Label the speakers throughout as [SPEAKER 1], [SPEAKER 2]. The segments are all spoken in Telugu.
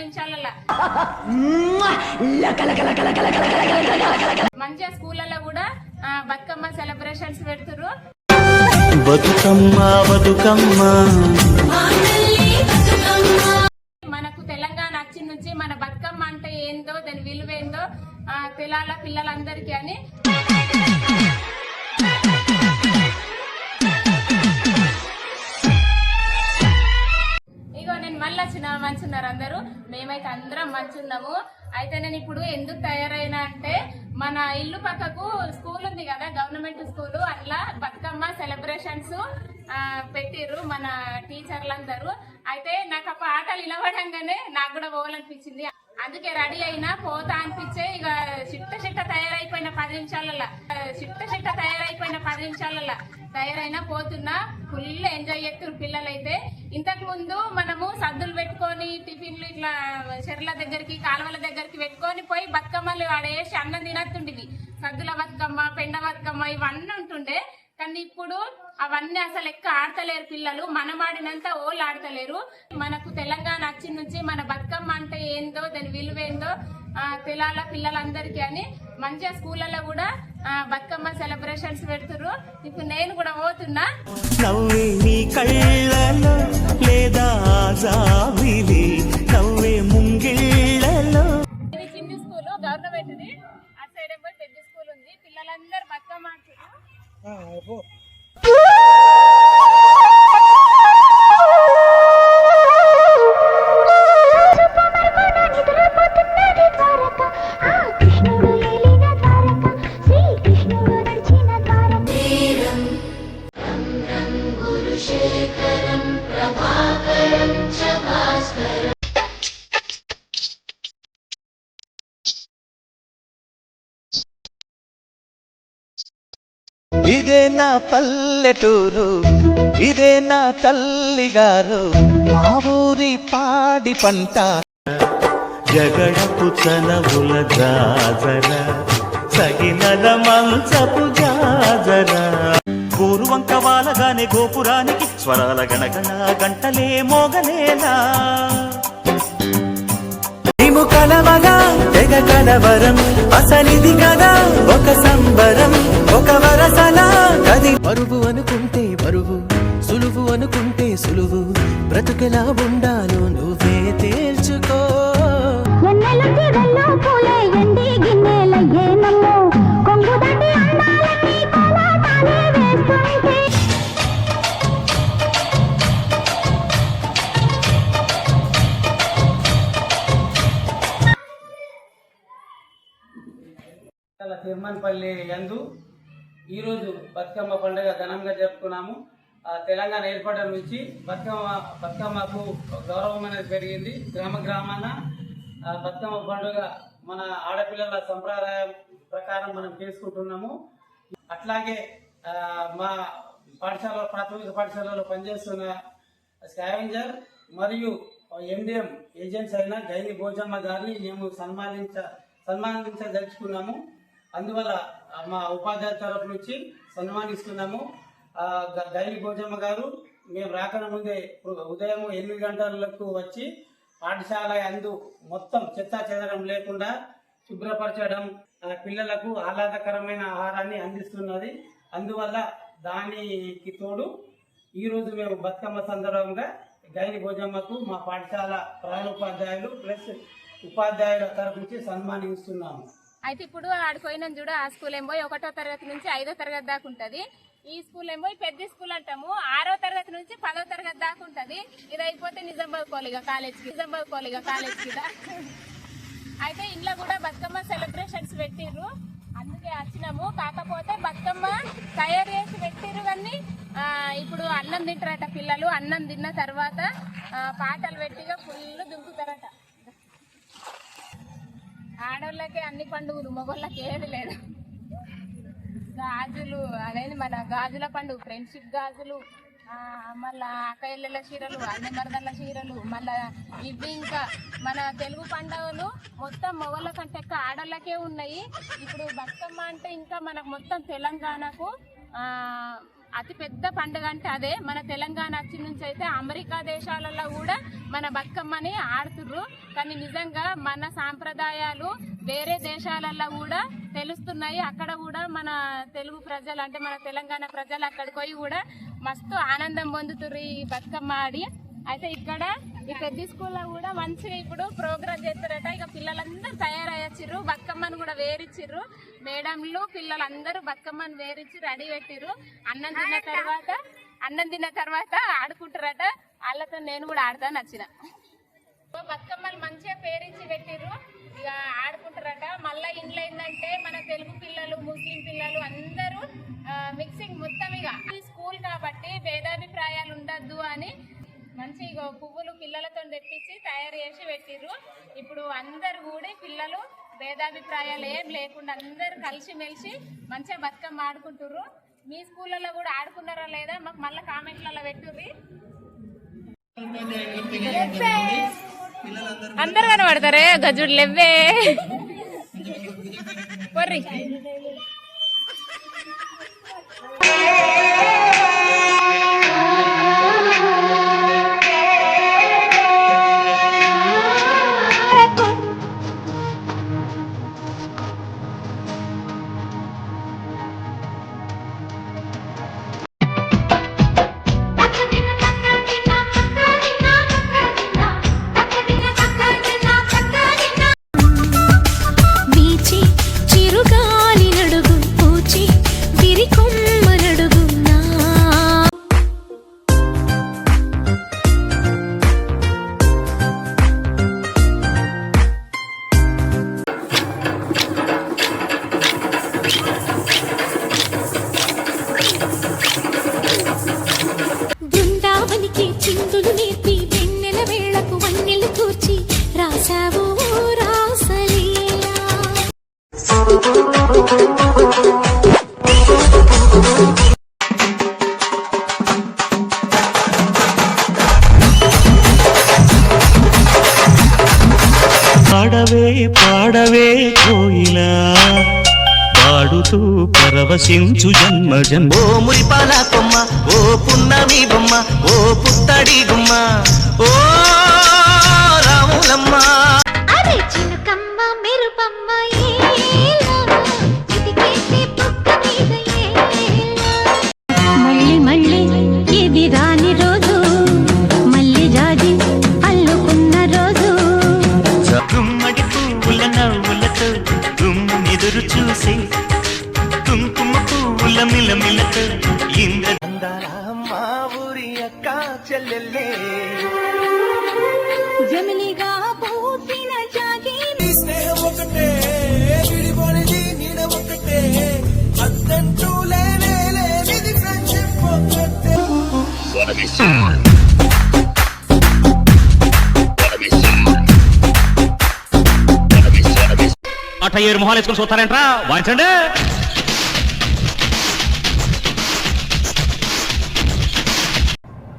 [SPEAKER 1] నిమిషాలలో మంచిగా స్కూళ్ళలో కూడా బతుకమ్మ సెలబ్రేషన్స్ పెడుతుర్రు.
[SPEAKER 2] బతుకమ్మ బతుకమ్మ.
[SPEAKER 1] మనకు తెలంగాణ వచ్చి నుంచి మన బతుకమ్మ అంటే ఏందో దాని విలువ ఏందో ఆ, తెలాల పిల్లలందరికీ అని. మేమైతే అందరం మంచున్నాము అయితే నేను ఇప్పుడు ఎందుకు తయారైనా అంటే మన ఇల్లు పక్కకు స్కూల్ ఉంది కదా గవర్నమెంట్ స్కూల్ అట్లా బతుకమ్మ సెలబ్రేషన్స్ పెట్టిర్రు మన టీచర్లందరూ. అయితే నాకు ఆ పాటలు వినవడంగానే నాకు కూడా పోవాలనిపించింది. అందుకే రెడీ అయినా పోతా అనిపించే ఇక చిట్ట చిట్ట తయారైపోయిన పది నిమిషాలల్లా. చిట్ట చిట్ట తయారైపోయిన పది నిమిషాలల్లా తయారైనా పోతున్నా. ఫుల్ ఎంజాయ్ చేస్తారు పిల్లలైతే. ఇంతకు ముందు మనము సద్దులు పెట్టుకొని టిఫిన్లు ఇట్లా చెర్ల దగ్గరికి కాలువల దగ్గరికి పెట్టుకొని పోయి బతుకమ్మలు ఆడేసి అన్నం తినత్తుండేవి సద్దుల బతుకమ్మ పెండ బతుకమ్మ ఇవన్నీ ఉంటుండే. కానీ ఇప్పుడు అవన్నీ అసలు ఎక్క ఆడతలేరు పిల్లలు. మనం ఆడినంత ఓళ్ళు ఆడతలేరు. మనకు తెలంగాణ వచ్చిన నుంచి మన బతుకమ్మ అంటే ఏందో దాని విలువ ఏందో తెలాల పిల్లలందరికీ అని మంచిగా స్కూళ్ళలో కూడా బతుకమ్మ సెలబ్రేషన్స్ పెడుతుర్రు. ఇప్పుడు నేను కూడా పోతున్నా. ఇదే
[SPEAKER 2] నా పల్లెటూరు ఇదే నా తల్లి గారు మా ఊరి పాడి పంట. జగడపు చనవుల జాజర సగినల మంచపు జాజర. గోరువంక వాలగానే గోపురానికి స్వరాల గణగణ గంటలే మోగలేలా నువ్వు కలవగా తెగ కలవరం అసలిది కదా ఒక సంబరం ఒక వరసలా కది బరువు అనుకుంటే బరువు సులువు అనుకుంటే సులువు బ్రతుకెలా ఉండాలో నువ్వే తేల్చుకో.
[SPEAKER 3] చాలా తిరుమలపల్లి యందు ఈరోజు బతుకమ్మ పండుగ ఘనంగా జరుపుకున్నాము. తెలంగాణ ఏర్పడడం నుంచి బతుకమ్మ బతుకమ్మకు గౌరవం అనేది పెరిగింది. గ్రామ గ్రామాన బతుకమ్మ పండుగ మన ఆడపిల్లల సంప్రదాయం ప్రకారం మనం చేసుకుంటున్నాము. అట్లాగే మా పాఠశాల ప్రాథమిక పాఠశాలలో పనిచేస్తున్న స్కావెంజర్ మరియు ఎండిఎం ఏజెంట్స్ అయిన గైని భోజమ్మ గారిని మేము సన్మానించ సన్మానించదలుచుకున్నాము. అందువల్ల మా ఉపాధ్యాయ తరఫు నుంచి సన్మానిస్తున్నాము. ఆ, గోజమ్మ గైని భోజమ్మ గారు మేము రాకన ముందే ఉదయం ఎనిమిది గంటలకు వచ్చి పాఠశాల అందు మొత్తం చెత్తా చెదరం లేకుండా శుభ్రపరచడం పిల్లలకు ఆహ్లాదకరమైన ఆహారాన్ని అందిస్తున్నది. అందువల్ల దానికి తోడు ఈరోజు మేము బతుకమ్మ సందర్భంగా గైని భోజమ్మకు మా పాఠశాల ప్రధానోపాధ్యాయులు ప్లస్ ఉపాధ్యాయుల తరఫు నుంచి సన్మానిస్తున్నాము.
[SPEAKER 1] అయితే ఇప్పుడు ఆడిపోయినాం చూడ ఆ స్కూల్ ఏమో ఒకటో తరగతి నుంచి ఐదో తరగతి దాకా ఉంటుంది. ఈ స్కూల్ ఏమో పెద్ద స్కూల్ అంటాము. ఆరో తరగతి నుంచి పదో తరగతి దాకా ఉంటుంది. ఇది అయిపోతే నిజామాబాద్ కాలేజ్ కాలేజ్కి నిజామాబాద్ కాలేజ్ కాలేజ్కి అయితే ఇంట్లో కూడా బతుకమ్మ సెలబ్రేషన్స్ పెట్టిర్రు. అందుకే వచ్చినాము. కాకపోతే బతుకమ్మ తయారు చేసి పెట్టిర్రు కానీ ఇప్పుడు అన్నం తింటారట పిల్లలు. అన్నం తిన్న తర్వాత పాటలు పెట్టిగా ఫుల్ దుంకుతారట. ఆడోళ్ళకే అన్ని పండుగలు మగోళ్ళకి ఏది లేదు. గాజులు అనేది మన గాజుల పండుగ ఫ్రెండ్షిప్ గాజులు మళ్ళా అక్కయ్యల చీరలు అన్ని మరదళ్ళ చీరలు మళ్ళా ఇవి ఇంకా మన తెలుగు పండుగలు మొత్తం మొగళ్ళ కంటే ఎక్కువ ఆడోళ్ళకే ఉన్నాయి. ఇప్పుడు బతుకమ్మ అంటే ఇంకా మనకు మొత్తం తెలంగాణకు అతిపెద్ద పండుగ అంటే అదే. మన తెలంగాణ వచ్చి నుంచి అయితే అమెరికా దేశాలలో కూడా మన బతుకమ్మని ఆడుతుర్రు. కానీ నిజంగా మన సాంప్రదాయాలు వేరే దేశాలలో కూడా తెలుస్తున్నాయి. అక్కడ కూడా మన తెలుగు ప్రజలు అంటే మన తెలంగాణ ప్రజలు అక్కడికి పోయి కూడా మస్తు ఆనందం పొందుతుర్రు ఈ బతుకమ్మ ఆడి. అయితే ఇక్కడ ఈ పెద్ద స్కూల్లో కూడా మంచిగా ఇప్పుడు ప్రోగ్రామ్ చేస్తారట. ఇక పిల్లలందరూ తయారయ్యారు బతుకమ్మను కూడా వేరిచ్చిర్రు. మేడంలు పిల్లలందరూ బతుకమ్మను వేరించి రెడీ పెట్టిర్రు. అన్నం తిన్న తర్వాత అన్నం తిన్న తర్వాత ఆడుకుంటారట. వాళ్ళతో నేను కూడా ఆడతాను నచ్చిన. బతుకమ్మలు మంచిగా పేరించి పెట్టిర్రు. ఇక ఆడుకుంటారట. మళ్ళా ఇంట్లో ఏంటంటే మన తెలుగు పిల్లలు ముస్లిం పిల్లలు అందరూ మిక్సింగ్ మొత్తం ఇగో పువ్వులు పిల్లలతో తెప్పించి తయారు చేసి పెట్టిర్రు. ఇప్పుడు అందరు కూడా పిల్లలు భేదాభిప్రాయాలు ఏం లేకుండా అందరు కలిసిమెలిసి మంచిగా బతుకమ్మ ఆడుకుంటుర్రు. మీ స్కూళ్ళలో కూడా ఆడుకున్నారా లేదా? మాకు మళ్ళీ కామెంట్లలో పెట్టుర్రి. అందరు కనబడతారే? గజుడు లెవ్వే. పొర్రి.
[SPEAKER 4] పాడుతూ పరవశించు జన్మ జన్మ.
[SPEAKER 2] ఓ మురిపాల కొమ్మ ఓ పున్నమి బొమ్మ ఓ పుత్తడి గుమ్మ ఓ రాములమ్మ.
[SPEAKER 4] అట ఏరు మొహాలు వేసుకొని చూస్తారంట్రా? వాయించండి.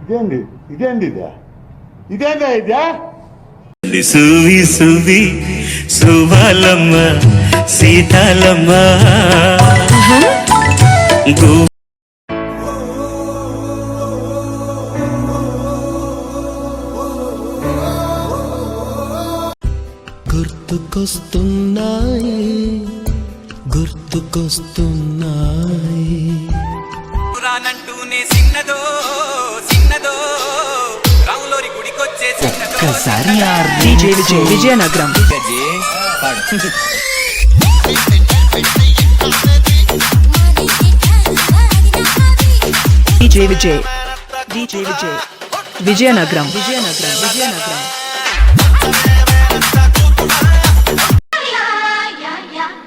[SPEAKER 5] ఇదేంది? ఇదేంది ఇదా? ఇదేందా ఇదా?
[SPEAKER 4] సువి సువి సువాలమ్మ సీతాలమ్మ. గు
[SPEAKER 2] గుర్తుకొస్తున్నాయి గుర్తుకొస్తున్నాయి
[SPEAKER 6] రానంటూనే చిన్నదో చిన్నదో రాములోరి గుడికొచ్చే
[SPEAKER 2] ఒక్కసారి
[SPEAKER 7] Vijaya Vijaya Vizianagaram. Vijaya Vijay. Vijaya Vijay. Vizianagaram. Vizianagaram. Vizianagaram.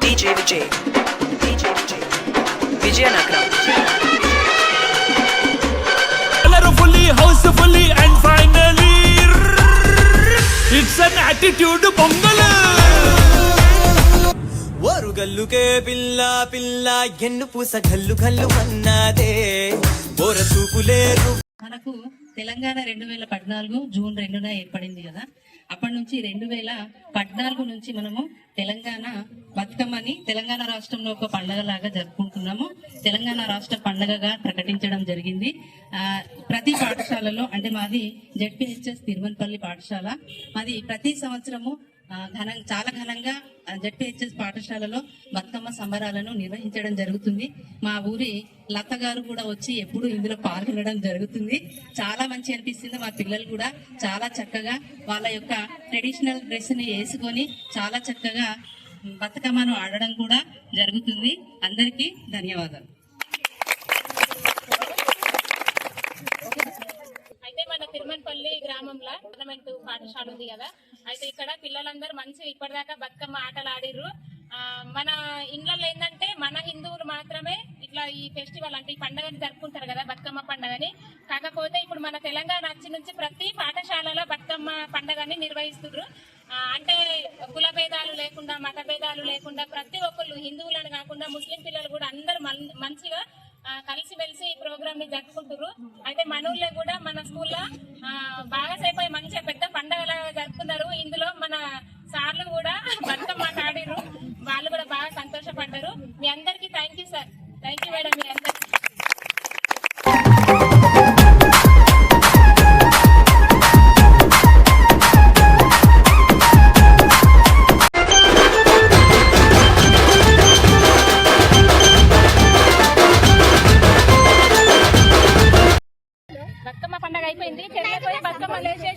[SPEAKER 7] Vijaya Vijay Vijaya Vijay. Vizianagaram
[SPEAKER 4] colourfully housefully and finally it's an attitude Pongal
[SPEAKER 6] ఓరుగల్లుకే పిల్ల పిల్ల ఎన్ను పూస గల్లు గల్లు అన్నదే. బోర చూపులేరు
[SPEAKER 1] మనకు
[SPEAKER 8] తెలంగాణ రెండు వేల పద్నాలుగు జూన్ రెండున ఏర్పడింది కదా. అప్పటి నుంచి రెండు వేల పద్నాలుగు నుంచి మనము తెలంగాణ బతుకమ్మని తెలంగాణ రాష్ట్రంలో ఒక పండగలాగా జరుపుకుంటున్నాము. తెలంగాణ రాష్ట్ర పండగగా ప్రకటించడం జరిగింది. ప్రతి పాఠశాలలో అంటే మాది జడ్పిహెచ్ఎస్ తిరుమలపల్లి పాఠశాల. మాది ప్రతి సంవత్సరము ఘనం చాలా ఘనంగా జెడ్పిహెచ్ఎస్ పాఠశాలలో బతుకమ్మ సంబరాలను నిర్వహించడం జరుగుతుంది. మా ఊరి లత గారు కూడా వచ్చి ఎప్పుడు ఇందులో పాల్గొనడం జరుగుతుంది. చాలా మంచి అనిపిస్తుంది మా పిల్లలు కూడా. చాలా చక్కగా వాళ్ళ యొక్క ట్రెడిషనల్ డ్రెస్ని వేసుకొని చాలా చక్కగా బతుకమ్మను ఆడడం కూడా జరుగుతుంది. అందరికీ ధన్యవాదాలు.
[SPEAKER 1] అయితే మన తిరుమలపల్లి గ్రామంలో పాఠశాల ఉంది కదా. అయితే ఇక్కడ పిల్లలందరూ మంచిగా ఇప్పటిదాకా బతుకమ్మ ఆటలు ఆడిర్రు మన ఇండ్లలో ఏంటంటే మన హిందువులు మాత్రమే ఇట్లా ఈ ఫెస్టివల్ అంటే ఈ పండుగని జరుపుకుంటారు కదా బతుకమ్మ పండుగని. కాకపోతే ఇప్పుడు మన తెలంగాణ వచ్చి నుంచి ప్రతి పాఠశాలలో బతుకమ్మ పండుగని నిర్వహిస్తున్నారు అంటే కుల భేదాలు లేకుండా మత భేదాలు లేకుండా ప్రతి ఒక్కళ్ళు హిందువులను కాకుండా ముస్లిం పిల్లలు కూడా అందరూ మం- మంచిగా కలిసిమెలిసి కలిసి ఈ ప్రోగ్రామ్ని జరుపుకుంటారు అయితే మన ఊళ్ళో కూడా మన స్కూల్లో బాగా సేపు అయి మంచిగా colegio